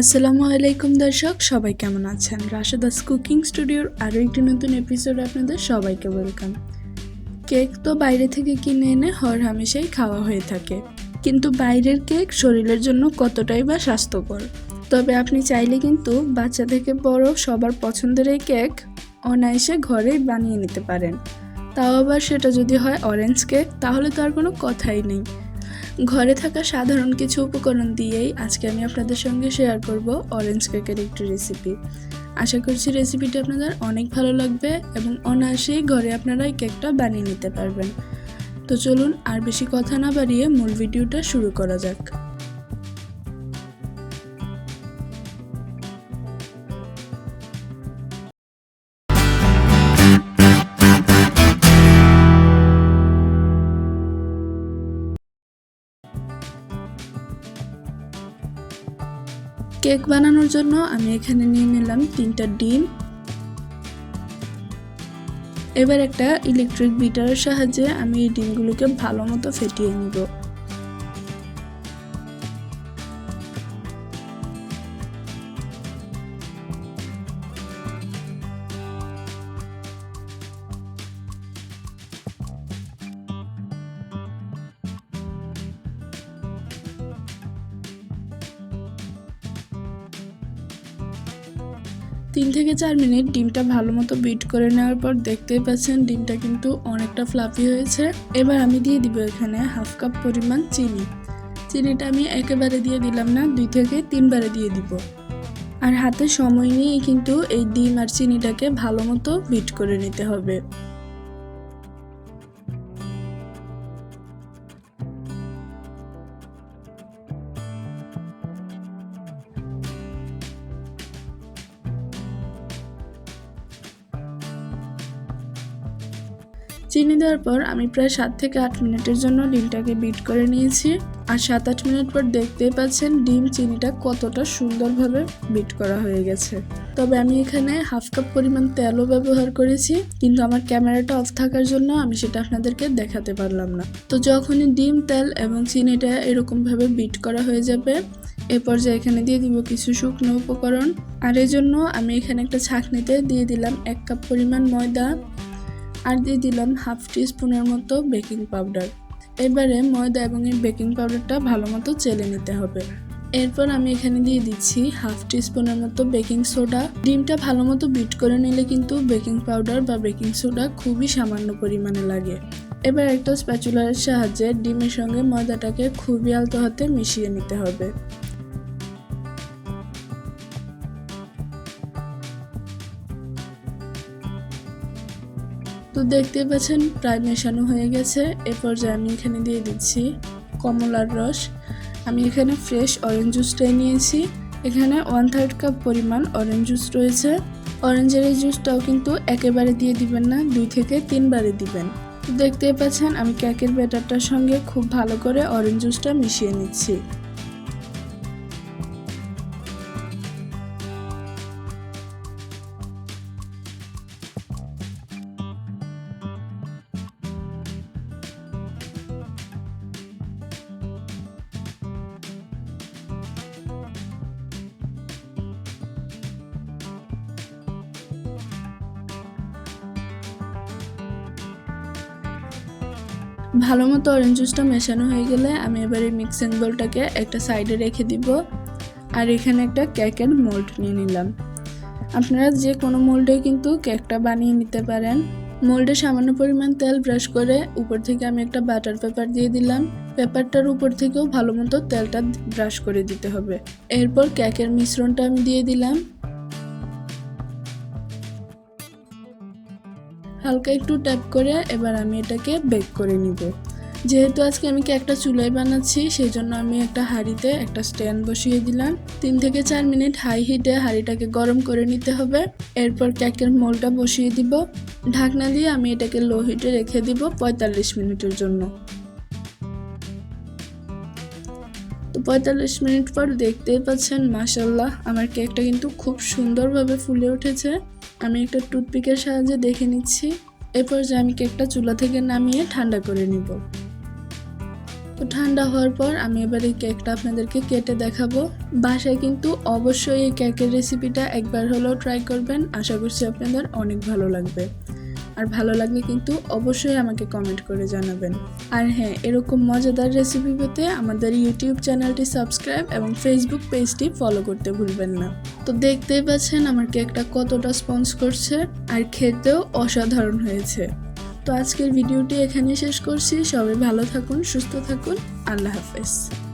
আসসালামু আলাইকুম দর্শক, সবাই কেমন আছেন? রাশেদাস কুকিং স্টুডিওর আরও একটি নতুন এপিসোড আপনাদের সবাইকে ওয়েলকাম কেক তো বাইরে থেকে কিনে এনে হর হামেশাই খাওয়া হয়ে থাকে। কিন্তু বাইরের কেক শরীরের জন্য কতটাই বা স্বাস্থ্যকর? তবে আপনি চাইলে কিন্তু বাচ্চা থেকে বড় সবার পছন্দের এই কেক অনায়াসে ঘরেই বানিয়ে নিতে পারেন। তাও আবার সেটা যদি হয় অরেঞ্জ কেক, তাহলে তো আর কোনো কথাই নেই। ঘরে থাকা সাধারণ কিছু উপকরণ দিয়েই আজকে আমি আপনাদের সঙ্গে শেয়ার করব অরেঞ্জ কেকের একটি রেসিপি আশা করছি রেসিপিটি আপনাদের অনেক ভালো লাগবে এবং অনায়াসেই ঘরে আপনারা এই কেকটা বানিয়ে নিতে পারবেন। তো চলুন আর বেশি কথা না বাড়িয়ে মূল ভিডিওটা শুরু করা যাক। কেক বানানোর জন্য আমি এখানে নিয়ে নিলাম তিনটা ডিম। এবার একটা ইলেকট্রিক বিটারের সাহায্যে আমি এই ডিমগুলোকে ভালো মতো ফেটিয়ে নিব। তিন থেকে চার মিনিট ডিমটা ভালো মতো বিট করে নেওয়ার পর দেখতেই পাচ্ছেন ডিমটা কিন্তু অনেকটা ফ্লাফি হয়েছে। এবার আমি দিয়ে দিব এখানে হাফ কাপ পরিমাণ চিনি। চিনিটা আমি একেবারে দিয়ে দিলাম না, দুই থেকে তিনবারে দিয়ে দিব। আর হাতে সময় নিয়ে কিন্তু এই ডিম আর চিনিটাকে ভালো মতো বিট করে নিতে হবে। চিনি দেওয়ার পর আমি প্রায় সাত থেকে আট মিনিটের জন্য ডিমটাকে বিট করে নিয়েছি। আর সাত আট মিনিট পর দেখতেই পাচ্ছেন ডিম চিনিটা কতটা সুন্দরভাবে বিট করা হয়ে গেছে। তবে আমি এখানে হাফ কাপ পরিমাণ তেলও ব্যবহার করেছি, কিন্তু আমার ক্যামেরাটা অফ থাকার জন্য আমি সেটা আপনাদেরকে দেখাতে পারলাম না। তো যখনই ডিম, তেল এবং চিনিটা এরকমভাবে বিট করা হয়ে যাবে, এ পর্যায়ে এখানে দিয়ে দিব কিছু শুকনো উপকরণ। আর এই জন্য আমি এখানে একটা ছাঁকনিতে দিয়ে দিলাম এক কাপ পরিমাণ ময়দা। আর দিয়ে দিলাম হাফ টি স্পুনের মতো বেকিং পাউডার। এবারে ময়দা এবং এই বেকিং পাউডারটা ভালো মতো চেলে নিতে হবে। এরপর আমি এখানে দিয়ে দিচ্ছি হাফ টি স্পুনের মতো বেকিং সোডা। ডিমটা ভালো মতো বিট করে নিলে কিন্তু বেকিং পাউডার বা বেকিং সোডা খুবই সামান্য পরিমাণে লাগে। এবার একটা স্প্যাচুলারের সাহায্যে ডিমের সঙ্গে ময়দাটাকে খুবই আলতো হাতে মিশিয়ে নিতে হবে। তো দেখতে পাচ্ছেন, প্রায় মেশানো হয়ে গেছে। এ পর্যায়ে আমি এখানে দিয়ে দিচ্ছি কমলার রস। আমি এখানে ফ্রেশ অরেঞ্জ জুসটাই নিয়েছি। এখানে ওয়ান থার্ড কাপ পরিমাণ অরেঞ্জ জুস রয়েছে। অরেঞ্জের এই জুসটাও কিন্তু একেবারে দিয়ে দিবেন না, দুই থেকে তিনবারে দিবেন। তো দেখতেই পাচ্ছেন, আমি কেকের ব্যাটারটার সঙ্গে খুব ভালো করে অরেঞ্জ জুসটা মিশিয়ে নিচ্ছি। ভালো মতো অরেঞ্জ জুসটা মেশানো হয়ে গেলে আমি এবার মিক্সিং বোলটাকে একটা সাইডে রেখে দিব। আর এখানে একটা কেকের মোল্ড নিয়ে নিলাম। আপনারা যে কোনো মোল্ডে কিন্তু কেকটা বানিয়ে নিতে পারেন। মোল্ডে সামান্য পরিমাণ তেল ব্রাশ করে উপর থেকে আমি একটা বাটার পেপার দিয়ে দিলাম। পেপারটার উপর থেকেও ভালো মতো তেলটা ব্রাশ করে দিতে হবে। এরপর কেকের মিশ্রণটা আমি দিয়ে দিলাম। হালকা একটু ট্যাপ করে এবার আমি এটাকে বেক করে নিব। যেহেতু আজকে আমি কেকটা চুলায় বানাচ্ছি সেই জন্য আমি একটা হাঁড়িতে একটা স্ট্যান্ড বসিয়ে দিলাম। তিন থেকে চার মিনিট হাই হিটে হাঁড়িটাকে গরম করে নিতে হবে। এরপর ক্যাকের মোলটা বসিয়ে দিব। ঢাকনা দিয়ে আমি এটাকে লো হিটে রেখে দিব পঁয়তাল্লিশ মিনিটের জন্য। পঁয়তাল্লিশ মিনিট পর দেখতেই পাচ্ছেন মাসাল্লাহ আমার কেকটা কিন্তু খুব সুন্দরভাবে ফুলে উঠেছে। আমি একটা টুথপিকের সাহায্যে দেখে নিচ্ছি। এরপর যে আমি কেকটা চুলা থেকে নামিয়ে ঠান্ডা করে নিব। তো ঠান্ডা হওয়ার পর আমি এবার এই কেকটা আপনাদেরকে কেটে দেখাবো। বাসায় কিন্তু অবশ্যই এই কেকের রেসিপিটা একবার হলেও ট্রাই করবেন। আশা করছি আপনাদের অনেক ভালো লাগবে। আর ভালো লাগলে কিন্তু অবশ্যই আমাকে কমেন্ট করে জানাবেন। আর হ্যাঁ এরকম মজাদার রেসিপি পেতে আমাদের ইউটিউব চ্যানেলটি সাবস্ক্রাইব এবং ফেসবুক পেজটি ফলো করতে ভুলবেন না। তো দেখতেই পাচ্ছেন আমার কেকটা কতটা স্পঞ্জ করছে আর খেতেও অসাধারণ হয়েছে। তো আজকের ভিডিওটি এখানে শেষ করছি। সবাই ভালো থাকুন, সুস্থ থাকুন। আল্লাহ হাফেজ।